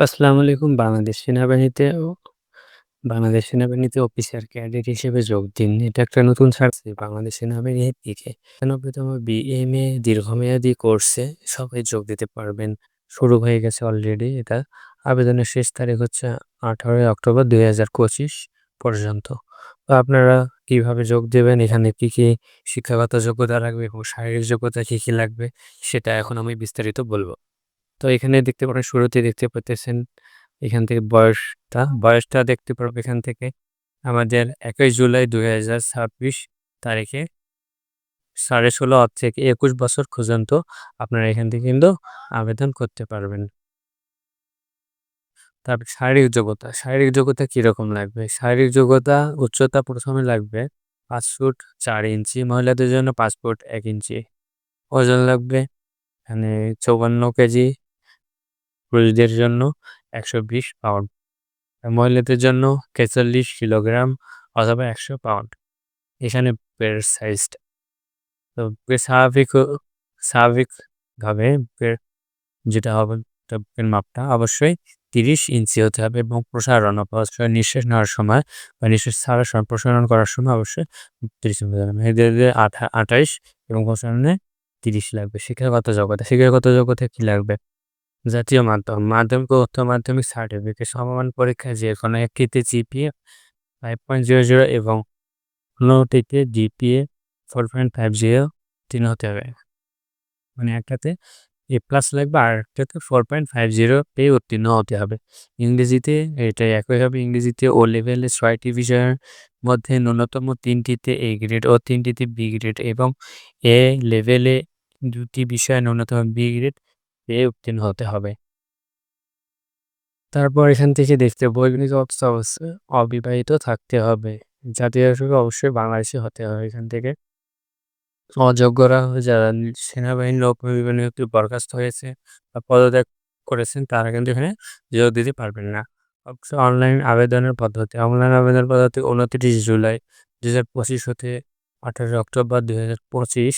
আসসালামু আলাইকুম। বাংলাদেশ সেনাবাহিনীতে বাংলাদেশ সেনাবাহিনীতে অফিসার ক্যাডেট হিসেবে যোগ দিন। এটা একটা নতুন ছাড়ছে বাংলাদেশ সেনাবাহিনীর দিকে। ৯৬তম বিএমএ দীর্ঘমেয়াদী কোর্সে সবাই যোগ দিতে পারবেন। শুরু হয়ে গেছে অলরেডি এটা। আবেদনের শেষ তারিখ হচ্ছে ১৮ই অক্টোবর ২০২৫ পর্যন্ত। তো আপনারা কীভাবে যোগ দেবেন, এখানে কি, কি শিক্ষাগত যোগ্যতা লাগবে এবং শারীরিক যোগ্যতা কী কী লাগবে সেটা এখন আমি বিস্তারিত বলব। তো এখানে দেখতে পারেন, শুরুতে দেখতে পাচ্ছেন এখান থেকে বয়সটা। বয়সটা দেখতে পারব এখান থেকে আমাদের একই জুলাই দুই হাজার ছাব্বিশ তারিখে সাড়ে ষোলো থেকে একুশ বছর পর্যন্ত আপনারা এখান থেকে কিন্তু আবেদন করতে পারবেন। তারপর শারীরিক যোগ্যতা শারীরিক যোগ্যতা কীরকম লাগবে? শারীরিক যোগ্যতা উচ্চতা প্রথমে লাগবে পাঁচ ফুট চার ইঞ্চি, মহিলাদের জন্য পাঁচ ফুট এক ইঞ্চি। ওজন লাগবে এখানে চৌবান্ন কেজি পুরুষদের জন্য একশো বিশ পাউন্ড মহিলাদের জন্য তেচল্লিশ কিলোগ্রাম অথবা একশো পাউন্ড এখানে পের সাইজটা তো স্বাভাবিক, স্বাভাবিকভাবে পের যেটা হবে মাপটা অবশ্যই তিরিশ ইঞ্চি হতে হবে এবং প্রসারণ অবশ্যই নিঃশ্বাস নেওয়ার সময় বা নিঃশ্বাস ছাড়ার সময়, প্রসারণ করার সময় অবশ্যই তিরিশ ইঞ্চি হবে। মেয়েদের আঠাইশ এবং প্রসারণে তিরিশ লাগবে। শিক্ষাগত যোগ্যতা শিক্ষাগত যোগ্যতা কী লাগবে? জাতীয় মাধ্যম, মাধ্যমিক ও উচ্চ মাধ্যমিক সার্টিফিকেট সমমান পরীক্ষায় যে কোনো একটিতে GPA five point zero zero এবং অন্যটিতে GPA four point five zero তিন হতে হবে। মানে একটাতে এ প্লাস লাগবে, আর একটাতে ফোর পয়েন্ট ফাইভ জিরো পেয়ে উত্তীর্ণ হতে হবে। ইংরেজিতে এটা একই হবে, ইংরেজিতে ও লেভেলে ছয়টি বিষয়ের মধ্যে ন্যূনতম তিনটিতে এ গ্রেড ও তিনটিতে বি গ্রেড এবং এ লেভেলে দুটি বিষয়ে ন্যূনতম বি গ্রেড পেয়ে উত্তীর্ণ হতে হবে। তারপর এখান থেকে দেখতে বৈজ্ঞানিক অবস্থা অবশ্যই অবিবাহিত থাকতে হবে। জাতীয় হিসেবে অবশ্যই বাংলাদেশি হতে হবে এখান থেকে। অযোগ্যরা যারা সেনাবাহিনী লোক বিমানে বরখাস্ত হয়েছে বা পদত্যাগ করেছেন, তারা কিন্তু এখানে যোগ দিতে পারবেন না। অবশ্যই অনলাইন আবেদনের পদ্ধতি, অনলাইন আবেদন পদ্ধতি উনত্রিশ জুলাই দু হাজার পঁচিশ হতে আঠারো অক্টোবর দু হাজার পঁচিশ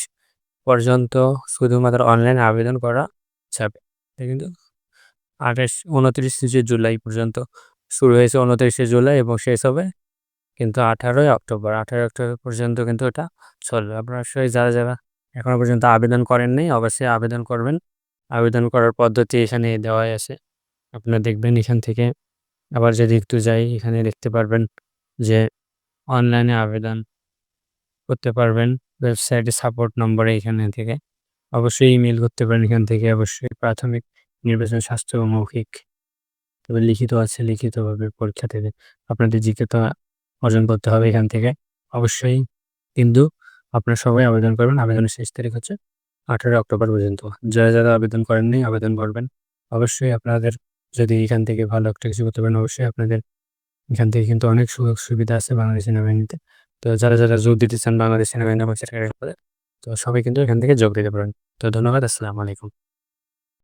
পর্যন্ত শুধুমাত্র অনলাইন আবেদন করা যাবে কিন্তু আঠাশ, উনত্রিশে জুলাই পর্যন্ত শুরু হয়েছে, উনত্রিশে জুলাই এবং শেষ হবে কিন্তু আঠারোই অক্টোবর। আঠারোই অক্টোবর পর্যন্ত কিন্তু এটা চলবে। আপনারা যারা যারা এখনও পর্যন্ত আবেদন করেন করেননি অবশ্যই আবেদন করবেন। আবেদন করার পদ্ধতি এখানে দেওয়াই আছে। আপনারা দেখবেন এখান থেকে আবার যদি একটু যাই, এখানে দেখতে পারবেন যে অনলাইনে আবেদন করতে পারবেন। ওয়েবসাইটে সাপোর্ট নম্বরে এখানে থেকে অবশ্যই ইমেল করতে পারেন এখান থেকে, অবশ্যই প্রাথমিক নির্বাচন স্বাস্থ্য ও মৌখিক তবে লিখিত আছে, লিখিতভাবে পরীক্ষা থেকে আপনাদের জিজ্ঞাসা অর্জন করতে হবে এখান থেকে। অবশ্যই কিন্তু আপনারা সবাই আবেদন করবেন। আবেদনের শেষ তারিখ হচ্ছে আঠারো অক্টোবর পর্যন্ত। যারা যারা আবেদন করেননি আবেদন করবেন। অবশ্যই আপনাদের যদি এখান থেকে ভালো একটা কিছু করতে পারেন, অবশ্যই আপনাদের এখান থেকে কিন্তু অনেক সুযোগ সুবিধা আছে বাংলাদেশ সেনাবাহিনীতে। তো যারা যারা যোগ দিতে চান বাংলাদেশ সেনাবাহিনী তো সবাই কিন্তু এখান থেকে যোগ দিতে পারেন। তো ধন্যবাদ আসসালামু আলাইকুম।